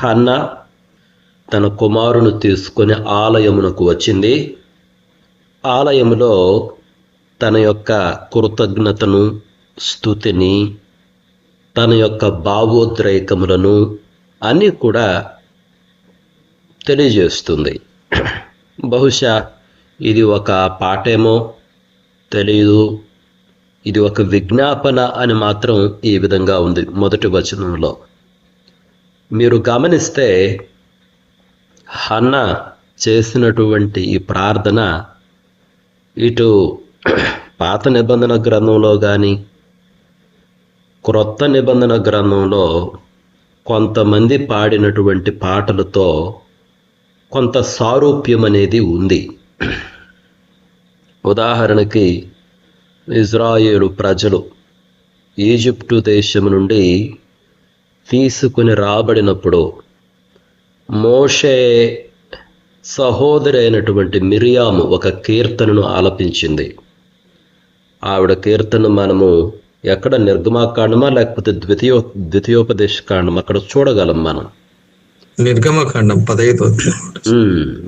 హన్న తన కుమారును తీసుకొని ఆలయమునకు వచ్చింది. ఆలయములో తన యొక్క కృతజ్ఞతను స్థుతిని తన యొక్క భావోద్రేకములను అన్నీ కూడా తెలియజేస్తుంది. బహుశా ఇది ఒక పాటేమో తెలియదు ఇది ఒక విజ్ఞాపన అని మాత్రం ఈ విధంగా ఉంది మొదటి వచనంలో. మీరు గమనిస్తే హన్న చేసినటువంటి ఈ ప్రార్థన ఇటు పాత నిబంధన గ్రంథంలో కానీ క్రొత్త నిబంధన గ్రంథంలో కొంతమంది పాడినటువంటి పాటలతో కొంత సారూప్యం అనేది ఉంది. ఉదాహరణకి ఇజ్రాయేలు ప్రజలు ఈజిప్టు దేశం నుండి తీసుకుని రాబడినప్పుడు మోషే సహోదరి అయినటువంటి మిరియాము ఒక కీర్తనను ఆలపించింది. ఆవిడ కీర్తన మనము ఎక్కడ నిర్గమాకాండమా లేకపోతే ద్వితీయో ద్వితీయోపదేశ కాండం అక్కడ చూడగలం మనం. నిర్గమకాండం పదహైదు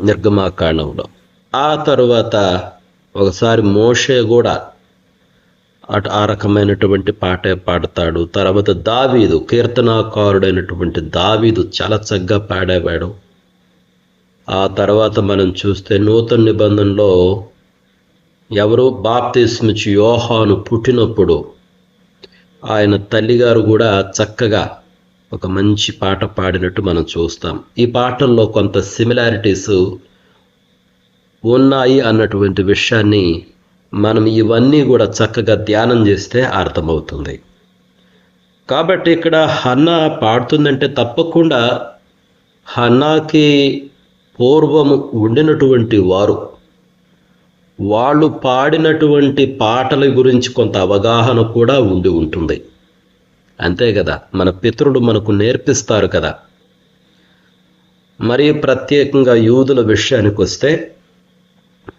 నిర్గమాకాండంలో. ఆ తరువాత ఒకసారి మోషే కూడా అటు ఆ రకమైనటువంటి పాటే పాడతాడు. తర్వాత దావీదు కీర్తనాకారుడైనటువంటి దావీదు చాలా చక్కగా పాడేవాడు. ఆ తర్వాత మనం చూస్తే నూతన నిబంధనలో ఎవరు బాప్తిస్మిచ్చి యోహాను పుట్టినప్పుడు ఆయన తల్లిగారు కూడా చక్కగా ఒక మంచి పాట పాడినట్టు మనం చూస్తాం. ఈ పాటల్లో కొంత సిమిలారిటీస్ ఉన్నాయి అన్నటువంటి విషయాన్ని మనం ఇవన్నీ కూడా చక్కగా ధ్యానం చేస్తే అర్థమవుతుంది. కాబట్టి ఇక్కడ హన్నా పాడుతుందంటే తప్పకుండా హన్నాకి పూర్వము ఉండినటువంటి వారు వాళ్ళు పాడినటువంటి పాటల గురించి కొంత అవగాహన కూడా ఉండి ఉంటుంది. అంతే కదా మన పితరులు మనకు నేర్పిస్తారు కదా. మరి ప్రత్యేకంగా యూదుల విషయానికి వస్తే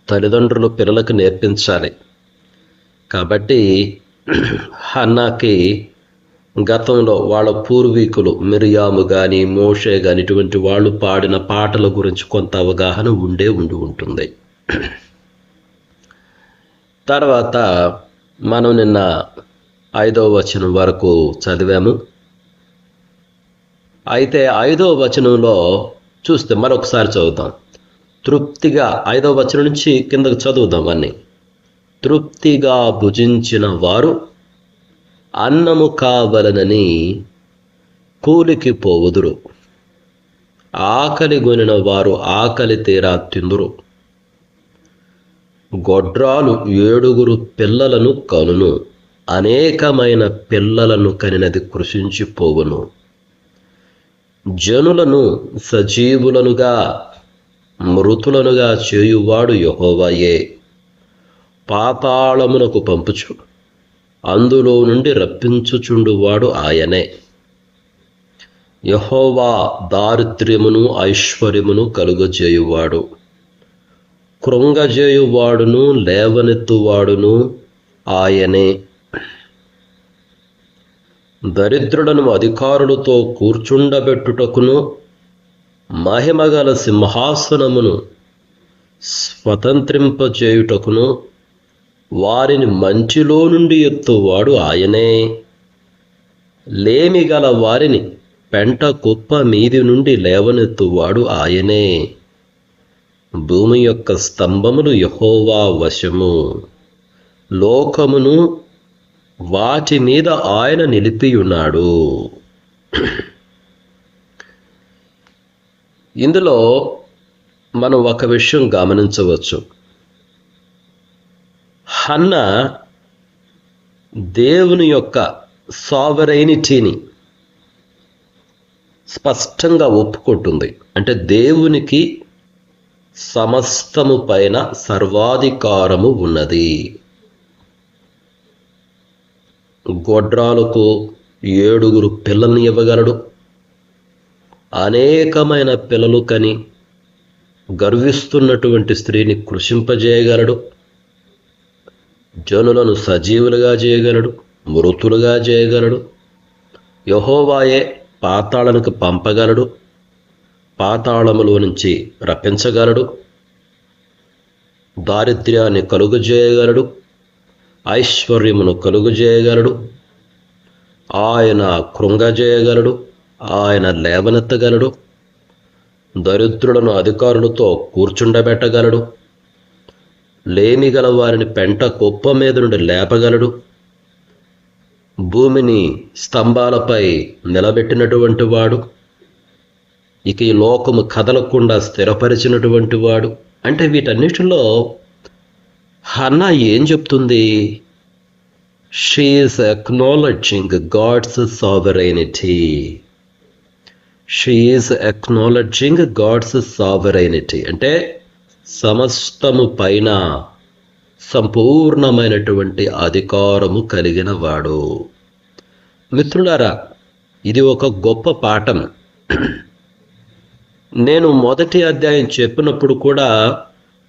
తల్లిదండ్రులు పిల్లలకు నేర్పించాలి. కాబట్టి హన్నాకి గతంలో వాళ్ళ పూర్వీకులు మిరియాము కానీ మోషే కానీ ఇటువంటి వాళ్ళు పాడిన పాటల గురించి కొంత అవగాహన ఉండే ఉండి ఉంటుంది. తర్వాత మనం నిన్న ఐదవ వచనం వరకు చదివాము. అయితే ఐదవ వచనంలో చూస్తే మరొకసారి చదువుతాం తృప్తిగా ఐదవ వచనం నుంచి కిందకు చదువుదాం అన్ని. తృప్తిగా భుజించిన వారు అన్నము కావలనని కూలికి పోవుదురు. ఆకలి గొనిన వారు ఆకలి తీరా తిందురు. గొడ్రాలు ఏడుగురు పిల్లలను కనును. అనేకమైన పిల్లలను కనినది కృషించిపోవును. జనులను సజీవులనుగా మృతులనుగా చేయువాడు యహోవాయే. పాతాళమునకు పంపుచు అందులో నుండి రప్పించుచుండువాడు ఆయనే. యహోవా దారిద్ర్యమును ఐశ్వర్యమును కలుగజేయువాడు. కృంగజేయువాడును లేవనెత్తువాడును ఆయనే. దరిద్రులను అధికారులతో కూర్చుండబెట్టుటకును మహిమగల సింహాసనమును స్వతంత్రింపచేయుటకును వారిని మంచిలో నుండి ఎత్తువాడు ఆయనే. లేమి గల వారిని పెంట కుప్ప మీది నుండి లేవనెత్తువాడు ఆయనే. భూమి యొక్క స్తంభములు యహోవా వశము. లోకమును వాటి మీద ఆయన నిలిపియున్నాడు. ఇందులో మనం ఒక విషయం గమనించవచ్చు. హన్న దేవుని యొక్క సావరైనిటీని స్పష్టంగా ఒప్పుకుంటుంది. అంటే దేవునికి సమస్తము పైన సర్వాధికారము ఉన్నది. గొడ్రాలకు ఏడుగురు పిల్లల్ని ఇవ్వగలడు. అనేకమైన పిల్లలు కని గర్విస్తున్నటువంటి స్త్రీని కృషింపజేయగలడు. జనులను సజీవులుగా చేయగలడు మృతులుగా చేయగలడు యహోవాయే పాతాళనికి పంపగలడు పాతాళములో నుంచి రప్పించగలడు. దారిద్ర్యాన్ని కలుగజేయగలడు ఐశ్వర్యమును కలుగజేయగలడు ఆయన కృంగజేయగలడు. ఆయన లేవనెత్తగలడు. దరిద్రులను అధికారులతో కూర్చుండబెట్టగలడు. లేమిగల వారిని పెంట కుప్ప మీద నుండి లేపగలడు. భూమిని స్తంభాలపై నిలబెట్టినటువంటి వాడు. ఇక ఈ లోకము కదలకుండా స్థిరపరిచినటువంటి వాడు. అంటే వీటన్నిటిలో హన్నా ఏం చెప్తుంది? She is acknowledging God's sovereignty she is acknowledging God's sovereignty అంటే సమస్తము పైన సంపూర్ణమైనటువంటి అధికారము కలిగిన వాడు. మిత్రులారా ఇది ఒక గొప్ప పాఠం. నేను మొదటి అధ్యాయం చెప్పినప్పుడు కూడా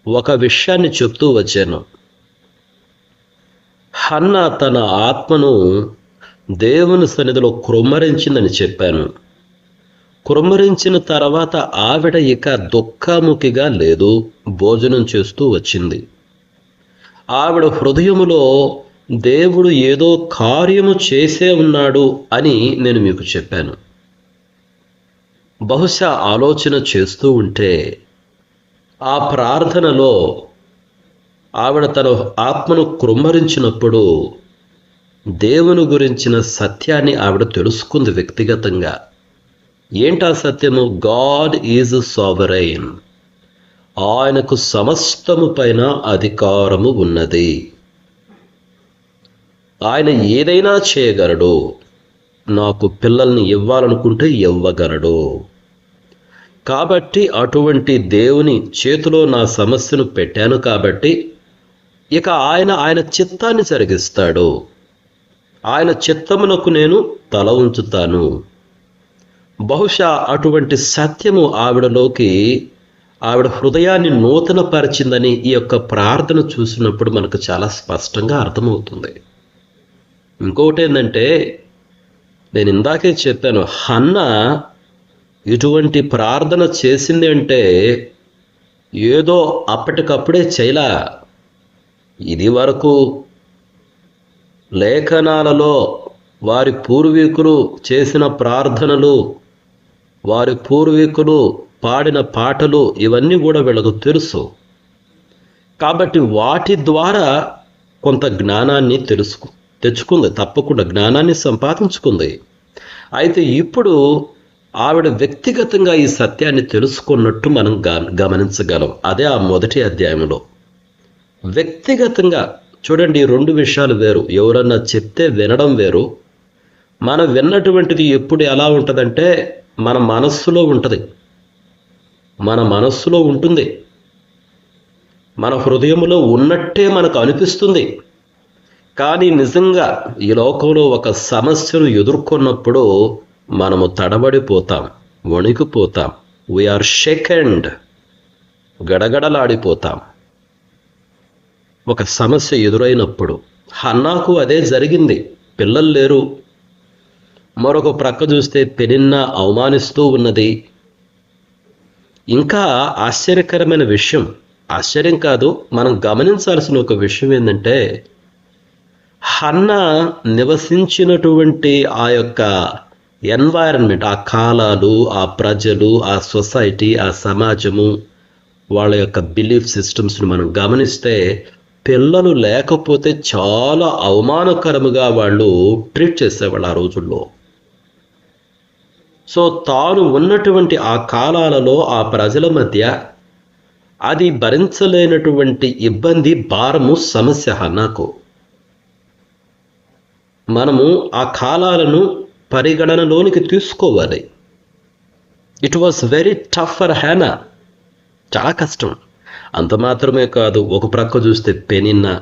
ఒక విషయాన్ని చెప్తూ వచ్చాను. హన్న తన ఆత్మను దేవుని సన్నిధిలో కృమ్మరించిందని చెప్పాను. కుమ్మరించిన తర్వాత ఆవిడ ఇక దుఃఖముఖిగా లేదు భోజనం చేస్తూ వచ్చింది. ఆవిడ హృదయములో దేవుడు ఏదో కార్యము చేసే ఉన్నాడు అని నేను మీకు చెప్పాను. బహుశా ఆలోచన చేస్తూ ఉంటే ఆ ప్రార్థనలో ఆవిడ తన ఆత్మను కృమ్మరించినప్పుడు దేవుని గురించిన సత్యాన్ని ఆవిడ తెలుసుకుంది వ్యక్తిగతంగా. ఏంటా సత్యము? గాడ్ ఈజ్ సావరైన్ ఆయనకు సమస్తము పైన అధికారము ఉన్నది. ఆయన ఏదైనా చేయగలడు. నాకు పిల్లల్ని ఇవ్వాలనుకుంటే ఇవ్వగలడు. కాబట్టి అటువంటి దేవుని చేతిలో నా సమస్యను పెట్టాను కాబట్టి ఇక ఆయన ఆయన చిత్తాన్ని జరిగిస్తాడు. ఆయన చిత్తమునకు నేను తల ఉంచుతాను. బహుశా అటువంటి సత్యము ఆవిడలోకి ఆవిడ హృదయాన్ని నూతనపరిచిందని ఈ యొక్క ప్రార్థన చూసినప్పుడు మనకు చాలా స్పష్టంగా అర్థమవుతుంది. ఇంకొకటి ఏంటంటే నేను ఇందాకే చెప్పాను హన్న ఇటువంటి ప్రార్థన చేసింది అంటే ఏదో అప్పటికప్పుడే చేయలా. ఇది వరకు లేఖనాలలో వారి పూర్వీకులు చేసిన ప్రార్థనలు వారి పూర్వీకులు పాడిన పాటలు ఇవన్నీ కూడా వీళ్ళకు తెలుసు. కాబట్టి వాటి ద్వారా కొంత జ్ఞానాన్ని తెలుసుకు తెచ్చుకుంది తప్పకుండా జ్ఞానాన్ని సంపాదించుకుంది. అయితే ఇప్పుడు ఆవిడ వ్యక్తిగతంగా ఈ సత్యాన్ని తెలుసుకున్నట్టు మనం గ- గమనించగలం. అదే ఆ మొదటి అధ్యాయంలో. వ్యక్తిగతంగా చూడండి ఈ రెండు విషయాలు వేరు. ఎవరన్నా చెప్తే వినడం వేరు. మనం విన్నటువంటిది ఎప్పుడు ఎలా ఉంటుందంటే మన మనస్సులో ఉంటుంది. మన మనస్సులో ఉంటుంది. మన హృదయంలో ఉన్నట్టే మనకు అనిపిస్తుంది. కానీ నిజంగా ఈ లోకంలో ఒక సమస్యను ఎదుర్కొన్నప్పుడు మనము తడబడిపోతాం వణికిపోతాం. వీఆర్ షెకండ్ గడగడలాడిపోతాం. ఒక సమస్య ఎదురైనప్పుడు హన్నాకు అదే జరిగింది. పిల్లలు లేరు మరొక ప్రక్క చూస్తే పెనిన్న అవమానిస్తూ ఉన్నది. ఇంకా ఆశ్చర్యకరమైన విషయం ఆశ్చర్యం కాదు మనం గమనించాల్సిన ఒక విషయం ఏంటంటే హన్న నివసించినటువంటి ఆ యొక్క ఎన్వైరన్మెంట్ ఆ కాలాలు ఆ ప్రజలు ఆ సొసైటీ ఆ సమాజము వాళ్ళ యొక్క బిలీఫ్ సిస్టమ్స్ని మనం గమనిస్తే పిల్లలు లేకపోతే చాలా అవమానకరముగా వాళ్ళు ట్రీట్ చేసేవాళ్ళు ఆ రోజుల్లో. సో తాను ఉన్నటువంటి ఆ కాలాలలో ఆ ప్రజల మధ్య అది భరించలేనటువంటి ఇబ్బంది భారము సమస్య నాకు. మనము ఆ కాలాలను పరిగణనలోనికి తీసుకోవాలి. It was very tough for Hannah చాలా కష్టం. అంత మాత్రమే కాదు ఒక ప్రక్క చూస్తే పెనిన్న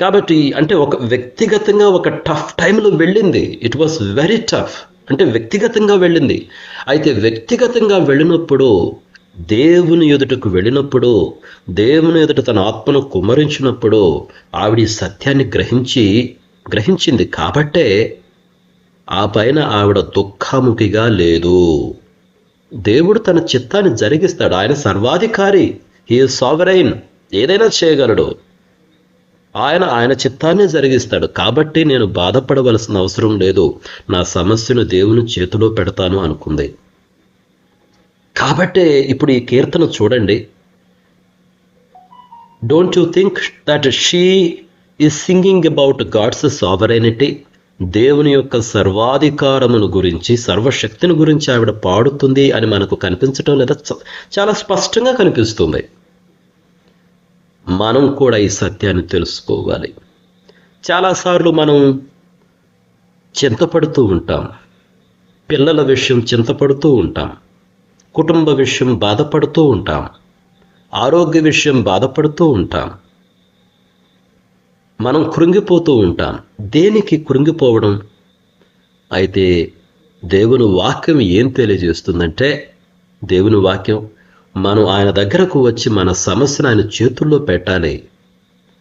కాబట్టి అంటే ఒక వ్యక్తిగతంగా ఒక టఫ్ టైంలో వెళ్ళింది. ఇట్ వాస్ వెరీ టఫ్ అంటే వ్యక్తిగతంగా వెళ్ళింది. అయితే వ్యక్తిగతంగా వెళ్ళినప్పుడు దేవుని ఎదుటకు వెళ్ళినప్పుడు దేవుని ఎదుట తన ఆత్మను కుమరించినప్పుడు ఆవిడ ఈ సత్యాన్ని గ్రహించి గ్రహించింది. కాబట్టే ఆ పైన ఆవిడ దుఃఖముఖిగా లేదు. దేవుడు తన చిత్తాన్ని జరిగిస్తాడు. ఆయన సర్వాధికారి. హీ సావరైన్ ఏదైనా చేయగలడు. ఆయన ఆయన చిత్తాన్ని జరిగిస్తాడు. కాబట్టి నేను బాధపడవలసిన అవసరం లేదు. నా సమస్యను దేవుని చేతిలో పెడతాను అనుకుంది. కాబట్టే ఇప్పుడు ఈ కీర్తన చూడండి. Don't you think that she is singing about God's sovereignty దేవుని యొక్క సర్వాధికారమును గురించి సర్వశక్తిని గురించి ఆవిడ పాడుతుంది అని మనకు కనిపించటం లేదా చాలా స్పష్టంగా కనిపిస్తుంది. మనం కూడా ఈ సత్యాన్ని తెలుసుకోవాలి. చాలాసార్లు మనం చింతపడుతూ ఉంటాం. పిల్లల విషయం చింతపడుతూ ఉంటాం. కుటుంబ విషయం బాధపడుతూ ఉంటాం. ఆరోగ్య విషయం బాధపడుతూ ఉంటాం. మనం కృంగిపోతూ ఉంటాం. దేనికి కృంగిపోవడం? అయితే దేవుని వాక్యం ఏం తెలియజేస్తుందంటే దేవుని వాక్యం మనం ఆయన దగ్గరకు వచ్చి మన సమస్యను ఆయన చేతుల్లో పెట్టాలి.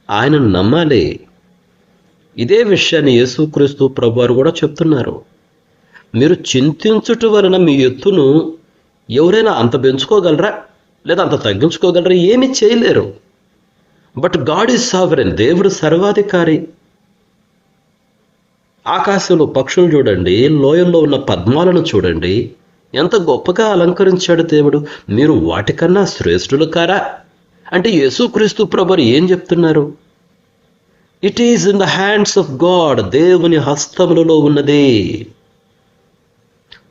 ఆయనను నమ్మాలి. ఇదే విషయాన్ని యేసుక్రీస్తు ప్రభువారు కూడా చెప్తున్నారు. మీరు చింతించుట వలన మీ ఎత్తును ఎవరైనా అంత పెంచుకోగలరా? లేదా అంత తగ్గించుకోగలరా? ఏమీ చేయలేరు. But God is sovereign. దేవుడు సర్వాధికారి. ఆకాశంలో పక్షులు చూడండి లోయల్లో ఉన్న పద్మాలను చూడండి. ఎంత గొప్పగా అలంకరించాడు దేవుడు? మీరు వాటికన్నా శ్రేష్ఠులు కారా? అంటే యేసుక్రీస్తు ప్రభువారు ఏం చెప్తున్నారు? It is in the hands of God దేవుని హస్తములలో ఉన్నది.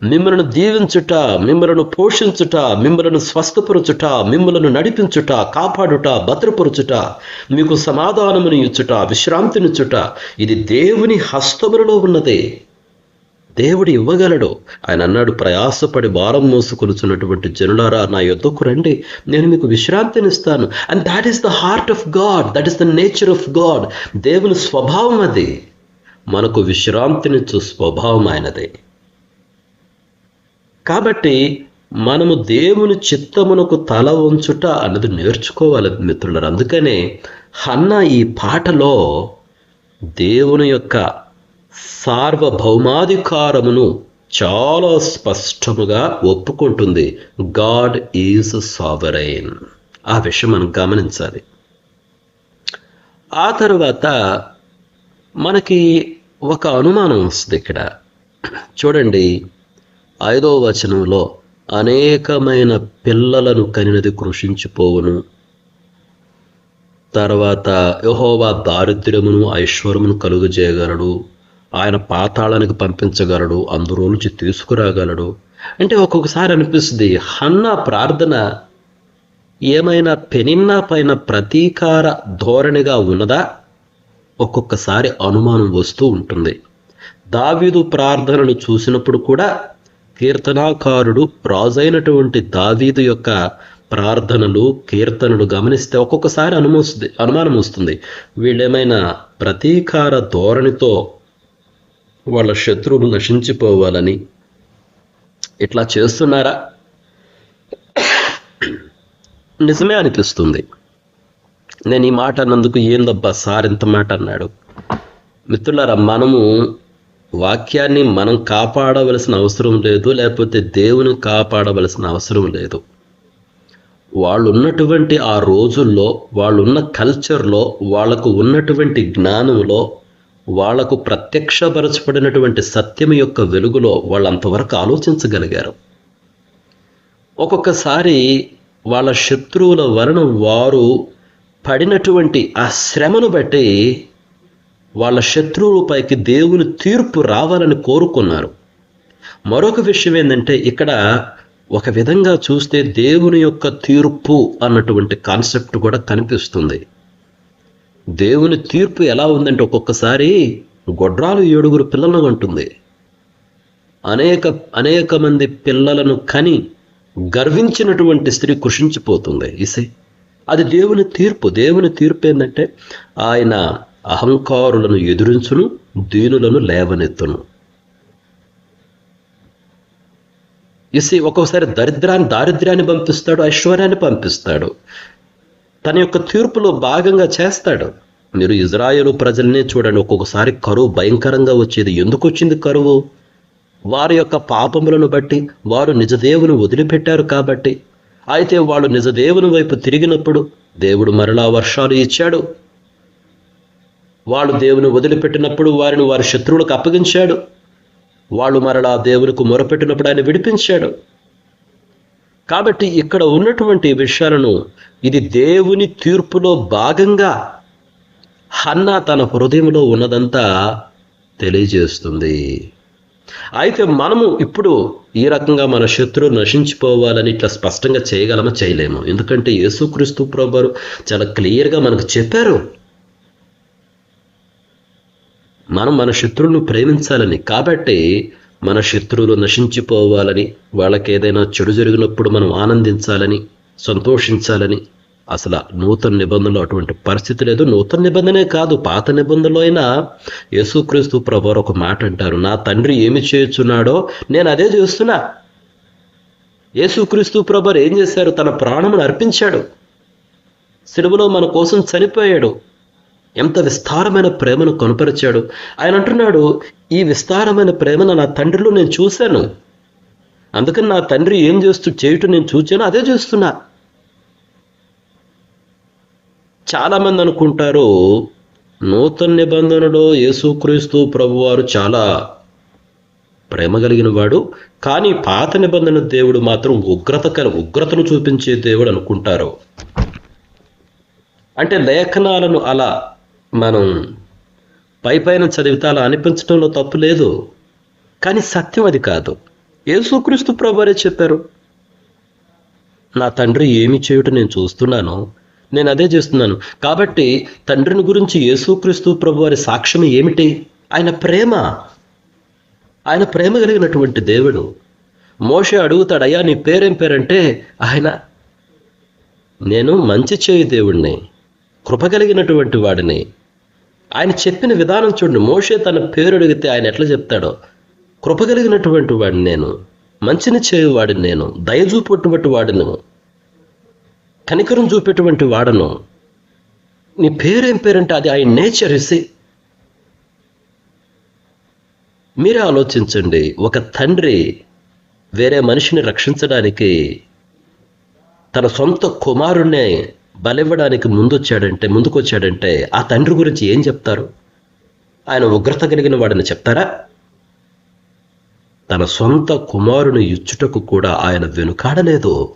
మిమ్మలను దీవించుట మిమ్మలను పోషించుట మిమ్మలను స్వస్థపరచుట మిమ్మలను నడిపించుట కాపాడుట భద్రపరచుట మీకు సమాధానమును ఇచ్చుట విశ్రాంతినిచ్చుట ఇది దేవుని హస్తములలో ఉన్నదే. దేవుడు ఇవ్వగలడు. ఆయన అన్నాడు ప్రయాసపడి భారం మోసుకొలుచున్నటువంటి జనులారా నా యొద్దకు రండి. నేను మీకు విశ్రాంతినిస్తాను. And that is the heart of God that is the nature of God దేవుని స్వభావం అది. మనకు విశ్రాంతినిచ్చు స్వభావం ఆయనది. కాబట్టి మనము దేవుని చిత్తమునకు తల వంచుట అన్నది నేర్చుకోవాలి మిత్రులారు. అందుకనే హన్న ఈ పాటలో దేవుని యొక్క సార్వభౌమాధికారమును చాలా స్పష్టముగా ఒప్పుకుంటుంది. God is sovereign. ఆ విషయం మనం గమనించాలి. ఆ తర్వాత మనకి ఒక అనుమానం వస్తుంది ఇక్కడ. చూడండి ఐదో వచనంలో అనేకమైన పిల్లలను కనినది కృషించిపోవును. తర్వాత యహోవా దారిద్ర్యమును ఐశ్వర్యమును కలుగజేయగలడు. ఆయన పాతాళానికి పంపించగలడు అందులోంచి తీసుకురాగలడు. అంటే ఒక్కొక్కసారి అనిపిస్తుంది హన్న ప్రార్థన ఏమైనా పెనిన్నా పైన ప్రతీకార ధోరణిగా ఉన్నదా? ఒక్కొక్కసారి అనుమానం వస్తూ ఉంటుంది. దావీదు ప్రార్థనను చూసినప్పుడు కూడా కీర్తనాకారుడు రాజైనటువంటి దావీదు యొక్క ప్రార్థనలు కీర్తనలు గమనిస్తే ఒక్కొక్కసారి అనుమోస్తుంది అనుమానం వస్తుంది. వీళ్ళేమైనా ప్రతీకార ధోరణితో వాళ్ళ శత్రువులు నశించిపోవాలని. ఇట్లా చేస్తున్నారా? నిజమే అనిపిస్తుంది. నేను ఈ మాట అన్నందుకు ఏందబ్బా సార్ ఇంత మాట అన్నాడు. మిత్రులారా మనము వాక్యాన్ని మనం కాపాడవలసిన అవసరం లేదు లేకపోతే దేవుని కాపాడవలసిన అవసరం లేదు. వాళ్ళు ఉన్నటువంటి ఆ రోజుల్లో వాళ్ళున్న కల్చర్లో వాళ్ళకు ఉన్నటువంటి జ్ఞానంలో వాళ్ళకు ప్రత్యక్షపరచబడినటువంటి సత్యం యొక్క వెలుగులో వాళ్ళు అంతవరకు ఆలోచించగలిగారు. ఒక్కొక్కసారి వాళ్ళ శత్రువుల వలన వారు పడినటువంటి ఆ శ్రమను బట్టి వాళ్ళ శత్రువులపైకి దేవుని తీర్పు రావాలని కోరుకున్నారు. మరొక విషయం ఏంటంటే ఇక్కడ ఒక విధంగా చూస్తే దేవుని యొక్క తీర్పు అన్నటువంటి కాన్సెప్ట్ కూడా కనిపిస్తుంది. దేవుని తీర్పు ఎలా ఉందంటే ఒక్కొక్కసారి గొడ్రాలు ఏడుగురు పిల్లలను అంటుంది. అనేక అనేక మంది పిల్లలను కని గర్వించినటువంటి స్త్రీ కృషించిపోతుంది. ఇసే అది దేవుని తీర్పు. దేవుని తీర్పు ఏంటంటే ఆయన అహంకారులను ఎదురించును దీనులను లేవనెత్తును. ఇసి ఒక్కొక్కసారి దరిద్రాన్ని దారిద్ర్యాన్ని పంపిస్తాడు ఐశ్వర్యాన్ని పంపిస్తాడు. తన యొక్క తీర్పులో భాగంగా చేస్తాడు. మీరు ఇజ్రాయేలు ప్రజల్నే చూడండి ఒక్కొక్కసారి కరువు భయంకరంగా వచ్చేది. ఎందుకు వచ్చింది కరువు? వారి యొక్క పాపములను బట్టి వారు నిజదేవుని వదిలిపెట్టారు కాబట్టి. అయితే వాళ్ళు నిజదేవుని వైపు తిరిగినప్పుడు దేవుడు మరలా వర్షాలు ఇచ్చాడు. వాళ్ళు దేవుని వదిలిపెట్టినప్పుడు వారిని వారి శత్రువులకు అప్పగించాడు. వాళ్ళు మరలా దేవునికి మొరపెట్టినప్పుడు ఆయన విడిపించాడు. కాబట్టి ఇక్కడ ఉన్నటువంటి విషయాలను ఇది దేవుని తీర్పులో భాగంగా హన్న తన హృదయంలో ఉన్నదంతా తెలియజేస్తుంది. అయితే మనము ఇప్పుడు ఈ రకంగా మన శత్రువు నశించిపోవాలని ఇట్లా స్పష్టంగా చేయగలమా? చేయలేము. ఎందుకంటే యేసుక్రీస్తు ప్రభువారు చాలా క్లియర్గా మనకు చెప్పారు. మనం మన శత్రువులను ప్రేమించాలని. కాబట్టి మన శత్రువులు నశించిపోవాలని వాళ్ళకి ఏదైనా చెడు జరిగినప్పుడు మనం ఆనందించాలని సంతోషించాలని అసలు నూతన నిబంధనలో అటువంటి పరిస్థితి లేదు. నూతన నిబంధనే కాదు పాత నిబంధనలో అయినా యేసుక్రీస్తు ప్రభువారు ఒక మాట అంటారు నా తండ్రి ఏమి చేస్తున్నాడో నేను అదే చేస్తున్నా. యేసుక్రీస్తు ప్రభువారు ఏం చేశారు? తన ప్రాణమును అర్పించాడు. సిలువలో మన కోసం చనిపోయాడు. ఎంత విస్తారమైన ప్రేమను కనపరిచాడు. ఆయన అంటున్నాడు ఈ విస్తారమైన ప్రేమను నా తండ్రిలో నేను చూశాను. అందుకని నా తండ్రి ఏం చేస్తూ చేయటం నేను చూచాను అదే చేస్తున్నా. చాలామంది అనుకుంటారు నూతన నిబంధనలో యేసుక్రీస్తు ప్రభువారు చాలా ప్రేమ కలిగిన వాడు కానీ పాత నిబంధన దేవుడు మాత్రం ఉగ్రత కల ఉగ్రతను చూపించే దేవుడు అనుకుంటారు. అంటే లేఖనాలను అలా మనం పై పైన చదివితే అలా అనిపించడంలో తప్పు లేదు. కానీ సత్యం అది కాదు. యేసుక్రీస్తు ప్రభువారే చెప్పారు నా తండ్రి ఏమి చేయుట నేను చూస్తున్నాను నేను అదే చేస్తున్నాను. కాబట్టి తండ్రిని గురించి యేసుక్రీస్తు ప్రభువారి సాక్ష్యం ఏమిటి? ఆయన ప్రేమ. ఆయన ప్రేమ కలిగినటువంటి దేవుడు. మోషే అడుగుతాడయ్యా నీ పేరేం పేరంటే? ఆయన నేను మంచి చేయి దేవుడిని కృప కలిగినటువంటి వాడిని. ఆయన చెప్పిన విధానం చూడండి. మోషే తన పేరు అడిగితే ఆయన ఎట్లా చెప్తాడో? కృప కలిగినటువంటి వాడిని నేను మంచిని చేయువాడిని నేను దయ చూపేటువంటి వాడిని కనికరం చూపేటువంటి వాడను. నీ పేరేం పేరంటే అది ఆయన నేచర్ ఇసి మీరే ఆలోచించండి. ఒక తండ్రి వేరే మనిషిని రక్షించడానికి తన సొంత కుమారుణ్ణి బలివ్వడానికి ముందొచ్చాడంటే ముందుకొచ్చాడంటే ఆ తండ్రి గురించి ఏం చెప్తారు? ఆయన ఉగ్రత కలిగిన వాడిని చెప్తారా? తన సొంత కుమారుని ఇచ్చుటకు కూడా ఆయన వెనుకాడలేదు.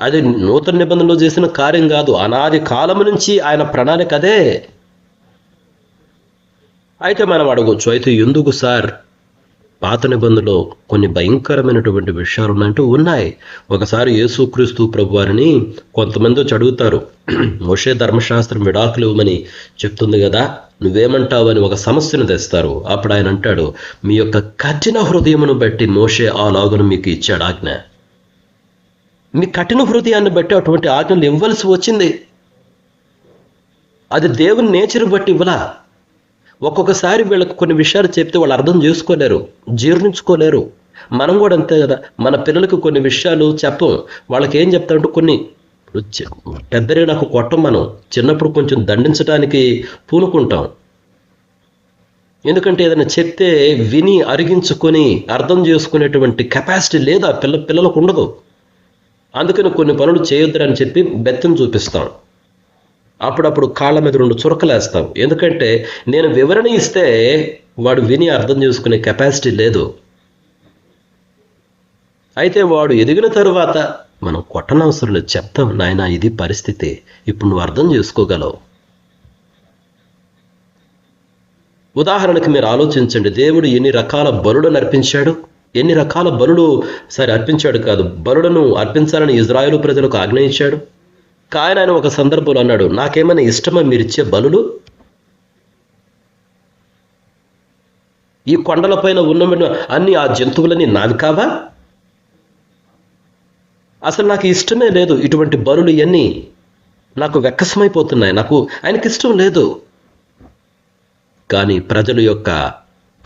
అది నూతన నిబంధనలో చేసిన కార్యం కాదు. అనాది కాలం నుంచి ఆయన ప్రణాళిక అదే. అయితే మనం అడగొచ్చు అయితే ఎందుకు సార్? పాత నిబంధనలో కొన్ని భయంకరమైనటువంటి విషయాలు ఉన్నాయంటూ ఉన్నాయి. ఒకసారి యేసుక్రీస్తు ప్రభు వారిని కొంతమంది వచ్చి అడుగుతారు మోషే ధర్మశాస్త్రం విడాకులు ఇవ్వమని చెప్తుంది కదా నువ్వేమంటావని ఒక సమస్యను తెస్తారు. అప్పుడు ఆయన అంటాడు మీ యొక్క కఠిన హృదయమును బట్టి మోషే ఆ లాగును మీకు ఇచ్చాడు ఆజ్ఞ. మీ కఠిన హృదయాన్ని బట్టి అటువంటి ఆజ్ఞలు ఇవ్వవలసి వచ్చింది. అది దేవుని నేచర్ బట్టి ఇవ్వలా? ఒక్కొక్కసారి వీళ్ళకి కొన్ని విషయాలు చెప్తే వాళ్ళు అర్థం చేసుకోలేరు జీర్ణించుకోలేరు. మనం కూడా అంతే కదా మన పిల్లలకు కొన్ని విషయాలు చెప్పం. వాళ్ళకి ఏం చెప్తామంటే కొన్ని పెద్దరే నాకు కొట్టం మనం. చిన్నప్పుడు కొంచెం దండించడానికి పూనుకుంటాం. ఎందుకంటే ఏదైనా చెప్తే విని అరిగించుకొని అర్థం చేసుకునేటువంటి కెపాసిటీ లేదా పిల్ల పిల్లలకు ఉండదు. అందుకని కొన్ని పనులు చేయొద్దని చెప్పి బెత్తం చూపిస్తాం. అప్పుడప్పుడు కాళ్ళ మీద రెండు చురకలేస్తాం. ఎందుకంటే నేను వివరణ ఇస్తే వాడు విని అర్థం చేసుకునే కెపాసిటీ లేదు. అయితే వాడు ఎదిగిన తరువాత మనం కొట్టనవసరం లేదు చెప్తాం నాయన ఇది పరిస్థితి. ఇప్పుడు నువ్వు అర్థం చేసుకోగలవు. ఉదాహరణకి మీరు ఆలోచించండి దేవుడు ఎన్ని రకాల బలులను అర్పించాడు? ఎన్ని రకాల బలులు సరే అర్పించాడు కాదు బలులను అర్పించాలని ఇజ్రాయేలు ప్రజలకు ఆజ్ఞయించాడు? కాయన ఆయన ఒక సందర్భంలో అన్నాడు నాకేమైనా ఇష్టమా మీరు ఇచ్చే బలులు? ఈ కొండలపైన ఉన్న అన్ని ఆ జంతువులని నావి కావా? అసలు నాకు ఇష్టమే లేదు ఇటువంటి బలులు ఇవన్నీ నాకు వెక్కసమైపోతున్నాయి. నాకు ఆయనకి ఇష్టం లేదు. కానీ ప్రజల యొక్క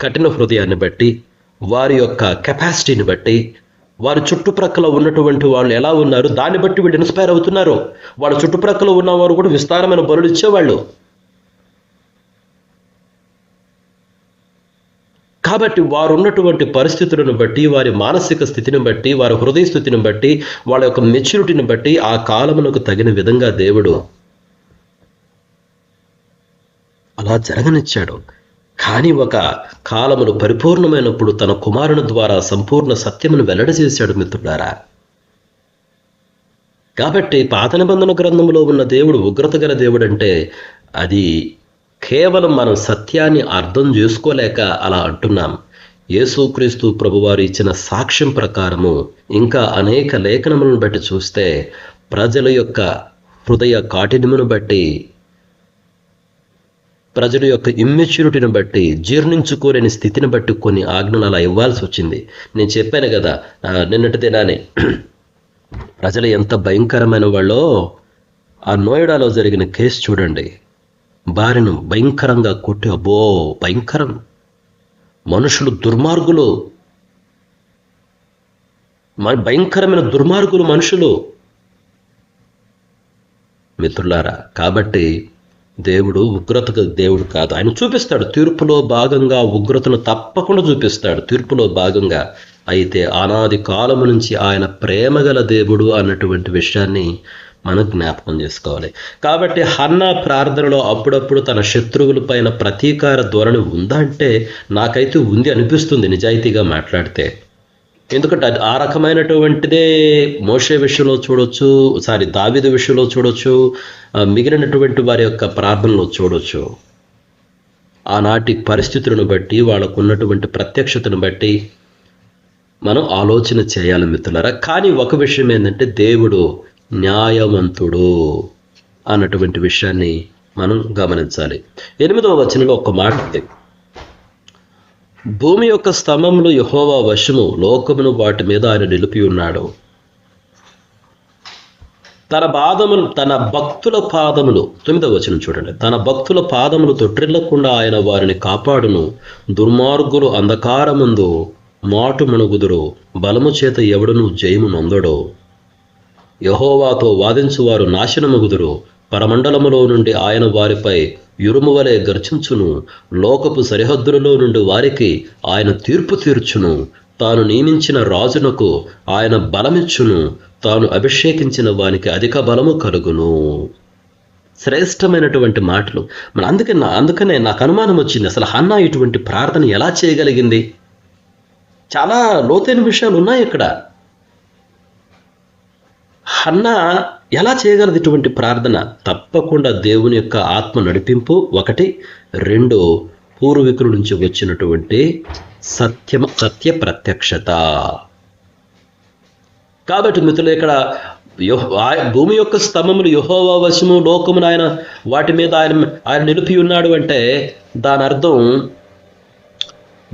కఠిన హృదయాన్ని బట్టి వారి యొక్క కెపాసిటీని బట్టి వారి చుట్టుప్రక్కల ఉన్నటువంటి వాళ్ళు ఎలా ఉన్నారు? దాన్ని బట్టి వీళ్ళు ఇన్స్పైర్ అవుతున్నారు. వాళ్ళ చుట్టుప్రక్కల ఉన్నవారు కూడా విస్తారమైన బరులు ఇచ్చేవాళ్ళు. కాబట్టి వారు ఉన్నటువంటి పరిస్థితులను బట్టి వారి మానసిక స్థితిని బట్టి వారి హృదయ స్థితిని బట్టి వాళ్ళ యొక్క మెచ్యూరిటీని బట్టి ఆ కాలమునకు తగిన విధంగా దేవుడు అలా జరగనిచ్చాడు. కానీ ఒక కాలమును పరిపూర్ణమైనప్పుడు తన కుమారుని ద్వారా సంపూర్ణ సత్యమును వెల్లడి చేశాడు కాబట్టి పాత నిబంధన గ్రంథంలో ఉన్న దేవుడు ఉగ్రత గల దేవుడు అంటే అది కేవలం మనం సత్యాన్ని అర్థం చేసుకోలేక అలా అంటున్నాం. యేసుక్రీస్తు ప్రభువారు ఇచ్చిన సాక్ష్యం ప్రకారము ఇంకా అనేక లేఖనములను బట్టి చూస్తే ప్రజల యొక్క హృదయ కాఠిన్యమును బట్టి ప్రజల యొక్క ఇమ్మెచ్యూరిటీని బట్టి జీర్ణించుకోలేని స్థితిని బట్టి కొన్ని ఆజ్ఞలు అలా ఇవ్వాల్సి వచ్చింది. నేను చెప్పాను కదా నిన్నటి దినానే ప్రజలు ఎంత భయంకరమైన వాళ్ళో ఆ నోయిడాలో జరిగిన కేసు చూడండి. భార్యను భయంకరంగా కొట్టి అబ్బో భయంకరం. మనుషులు దుర్మార్గులు. భయంకరమైన దుర్మార్గులు మనుషులు. మిత్రులారా కాబట్టి దేవుడు ఉగ్రతకు దేవుడు కాదు. ఆయన చూపిస్తాడు. తీర్పులో భాగంగా ఉగ్రతను తప్పకుండా చూపిస్తాడు. తీర్పులో భాగంగా అయితే అనాది కాలము నుంచి ఆయన ప్రేమగల దేవుడు అన్నటువంటి విషయాన్ని మనం జ్ఞాపకం చేసుకోవాలి. కాబట్టి హన్నా ప్రార్థనలో అప్పుడప్పుడు తన శత్రువుల పైన ప్రతీకార ధోరణి ఉందా అంటే నాకైతే ఉంది అనిపిస్తుంది నిజాయితీగా మాట్లాడితే. ఎందుకంటే అది ఆ రకమైనటువంటిదే మోషే విషయంలో చూడొచ్చు సారీ దావిద విషయంలో చూడొచ్చు మిగిలినటువంటి వారి యొక్క ప్రార్థనలో చూడొచ్చు. ఆనాటి పరిస్థితులను బట్టి వాళ్ళకు ఉన్నటువంటి ప్రత్యక్షతను బట్టి మనం ఆలోచన చేయాలి మిత్రులరా. కానీ ఒక విషయం ఏంటంటే దేవుడు న్యాయవంతుడు అన్నటువంటి విషయాన్ని మనం గమనించాలి. ఎనిమిదవ వచనంలో ఒక మాట ఉంది. భూమి యొక్క స్తంభములు యహోవా వశము లోకమును వాటి మీద ఆయన నిలిపి ఉన్నాడు. తన పాదములు తన భక్తుల పాదములు తొమ్మిదవ వచనం చూడండి. తన భక్తుల పాదములు తొట్టిల్లకుండా ఆయన వారిని కాపాడును. దుర్మార్గులు అంధకారముందు మాటు మణుగుదురు బలము చేత ఎవడును జయము నొందడో. యహోవాతో వాదించువారు నాశనమగుదురు. పరమండలములో నుండి ఆయన వారిపై ఇరుమువలే గర్జించును. లోకపు సరిహద్దులలో నుండి వారికి ఆయన తీర్పు తీర్చును. తాను నియమించిన రాజునకు ఆయన బలమిచ్చును. తాను అభిషేకించిన వానికి అధిక బలము కలుగును. శ్రేష్టమైనటువంటి మాటలు. మన అందుకే నా అందుకనే నాకు అనుమానం వచ్చింది. అసలు హన్నా ఇటువంటి ప్రార్థన ఎలా చేయగలిగింది? చాలా లోతైన విషయాలు ఉన్నాయి ఇక్కడ. హన్నా ఎలా చేయగలదు ఇటువంటి ప్రార్థన? తప్పకుండా దేవుని యొక్క ఆత్మ నడిపింపు ఒకటి. రెండు పూర్వీకుల నుంచి వచ్చినటువంటి సత్యం సత్య ప్రత్యక్షత. కాబట్టి మిత్రులు ఇక్కడ భూమి యొక్క స్తంభములు యహోవా వశము లోకమును ఆయన వాటి మీద ఆయన ఆయన నిలిపి ఉన్నాడు అంటే దాని అర్థం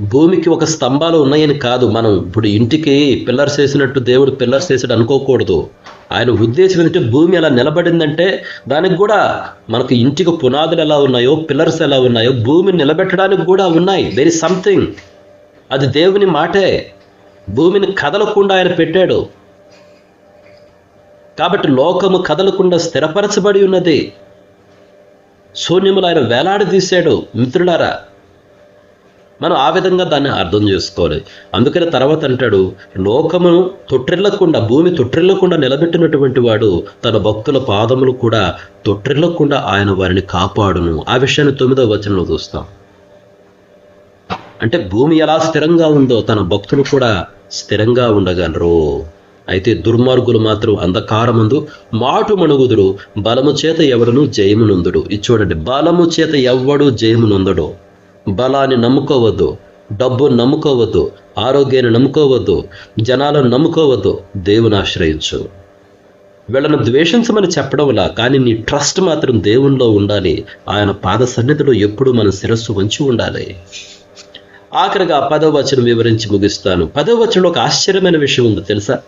భూమికి ఒక స్తంభాలు ఉన్నాయని కాదు. మనం ఇప్పుడు ఇంటికి పిల్లర్స్ వేసినట్టు దేవుడు పిల్లర్స్ వేసాడు అనుకోకూడదు. ఆయన ఉద్దేశం ఏంటంటే భూమి ఎలా నిలబడిందంటే దానికి కూడా మనకు ఇంటికి పునాదులు ఎలా ఉన్నాయో పిల్లర్స్ ఎలా ఉన్నాయో భూమిని నిలబెట్టడానికి కూడా ఉన్నాయి. దేర్ ఇస్ సంథింగ్ అది దేవుని మాటే. భూమిని కదలకుండా ఆయన పెట్టాడు. కాబట్టి లోకము కదలకుండా స్థిరపరచబడి ఉన్నది. శూన్యములు ఆయన వేలాడదీశాడు. మిత్రులారా మనం ఆ విధంగా దాన్ని అర్థం చేసుకోవాలి. అందుకని తర్వాత అంటాడు లోకమును తొట్టిల్లకుండా భూమి తొట్టిల్లకుండా నిలబెట్టినటువంటి వాడు తన భక్తుల పాదములు కూడా తొట్టిల్లకుండా ఆయన వారిని కాపాడును. ఆ విషయాన్ని తొమ్మిదవ వచనంలో చూస్తాం. అంటే భూమి ఎలా స్థిరంగా ఉందో తన భక్తులు కూడా స్థిరంగా ఉండగలరు. అయితే దుర్మార్గులు మాత్రం అంధకారమందు మాటు మణుగుదురు బలము చేత ఎవడును జయమునందుడు. ఇది చూడండి బలము చేత ఎవడు జయమునందడు? బలాన్ని నమ్ముకోవద్దు డబ్బు నమ్ముకోవద్దు ఆరోగ్యాన్ని నమ్ముకోవద్దు జనాలను నమ్ముకోవద్దు దేవుని ఆశ్రయించు. వీళ్ళను ద్వేషించమని చెప్పడంలా కానీ నీ ట్రస్ట్ మాత్రం దేవునిలో ఉండాలి. ఆయన పాద సన్నిధిలో ఎప్పుడు మన శిరస్సు వంచి ఉండాలి. ఆఖరిగా పదవ వచనం వివరించి ముగిస్తాను. పదవ వచనంలో ఒక ఆశ్చర్యమైన విషయం ఉంది తెలుసా?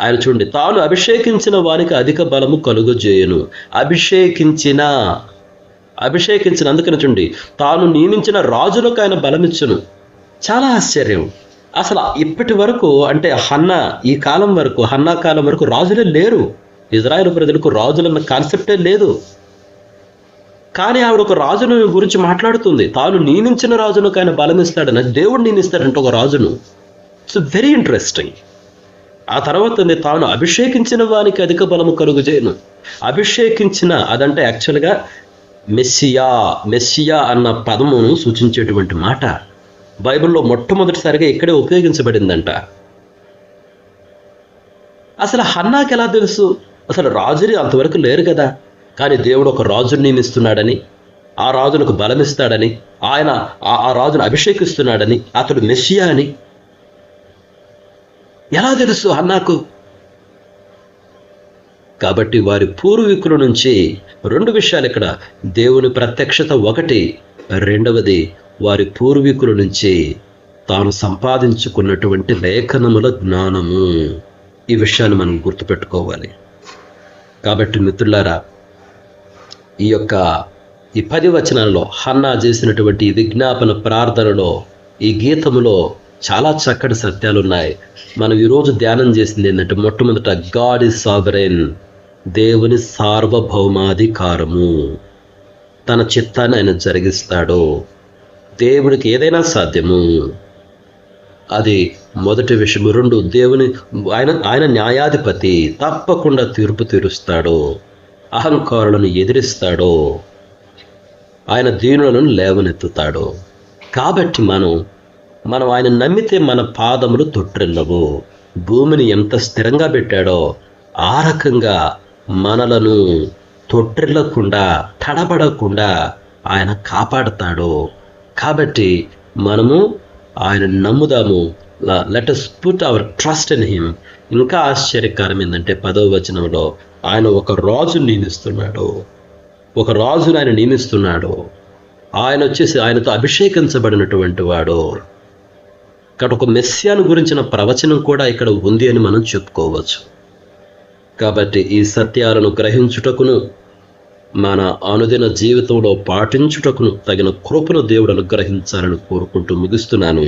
ఆయన చూడండి తాను అభిషేకించిన వానికి అధిక బలము కలుగజేయను. అభిషేకించిన అభిషేకించిన అందుకని చూడండి తాను నియమించిన రాజులకు ఆయన బలమిచ్చును. చాలా ఆశ్చర్యం. అసలు ఇప్పటి వరకు అంటే హన్నా ఈ కాలం వరకు హన్నా కాలం వరకు రాజులే లేరు. ఇజ్రాయెల్ ప్రజలకు రాజులన్న కాన్సెప్టే లేదు. కానీ ఆవిడ ఒక రాజును గురించి మాట్లాడుతుంది. తాను నియమించిన రాజును ఆయన బలమిస్తాడని దేవుడు నియమిస్తాడంటే ఒక రాజును. ఇట్స్ వెరీ ఇంట్రెస్టింగ్ ఆ తర్వాత తాను అభిషేకించిన వానికి అధిక బలము కలుగు చేయను. అభిషేకించిన అదంటే యాక్చువల్గా మెస్సియా మెస్సియా అన్న పదమును సూచించేటువంటి మాట బైబిల్లో మొట్టమొదటిసారిగా ఇక్కడే ఉపయోగించబడిందంట. అసలు హన్నాకి ఎలా తెలుసు? అసలు రాజుని అంతవరకు లేరు కదా. కానీ దేవుడు ఒక రాజుని నియమిస్తున్నాడని ఆ రాజునకు బలమిస్తాడని ఆయన ఆ ఆ రాజును అభిషేకిస్తున్నాడని అతడు మెస్సియా అని. ఎలా తెలుసు అన్నాకు కాబట్టి వారి పూర్వీకుల నుంచి రెండు విషయాలు ఇక్కడ. దేవుని ప్రత్యక్షత ఒకటి రెండవది వారి పూర్వీకుల నుంచి తాను సంపాదించుకున్నటువంటి లేఖనముల జ్ఞానము. ఈ విషయాన్ని మనం గుర్తుపెట్టుకోవాలి. కాబట్టి మిత్రులారా ఈ యొక్క ఈ పది వచనాల్లో హన్నా చేసినటువంటి విజ్ఞాపన ప్రార్థనలో ఈ గీతములో చాలా చక్కటి సత్యాలు ఉన్నాయి మనం ఈరోజు ధ్యానం చేసింది ఏంటంటే మొట్టమొదట గాడ్ ఇస్ సావరెన్. దేవుని సార్వభౌమాధికారము. తన చిత్తాన్ని ఆయన జరిగిస్తాడు దేవుడికి ఏదైనా సాధ్యము. అది మొదటి విషయం రెండు దేవుని ఆయన ఆయన న్యాయాధిపతి తప్పకుండా తీర్పు తీరుస్తాడు అహంకారులను ఎదిరిస్తాడు ఆయన దీనులను లేవనెత్తుతాడు. కాబట్టి మనం మనం ఆయన నమ్మితే మన పాదములు తొట్టిల్లవు. భూమిని ఎంత స్థిరంగా పెట్టాడో ఆ రకంగా మనలను తొట్టిల్లకుండా తడబడకుండా ఆయన కాపాడతాడు. కాబట్టి మనము ఆయన నమ్ముదాము. Let us put our trust in him ఇంకా ఆశ్చర్యకరం ఏంటంటే పదవ వచనంలో ఆయన ఒక రాజును నియమిస్తున్నాడు. ఒక రాజును ఆయన నియమిస్తున్నాడు. ఆయన వచ్చేసి ఆయనతో అభిషేకించబడినటువంటి వాడు. ఇక్కడ ఒక మెస్సియాను గురించిన ప్రవచనం కూడా ఇక్కడ ఉంది అని మనం చెప్పుకోవచ్చు. కాబట్టి ఈ సత్యాలను గ్రహించుటకును మన అనుదిన జీవితంలో పాటించుటకును తగిన కృపను దేవుడు అనుగ్రహించాలని కోరుకుంటూ ముగిస్తున్నాను.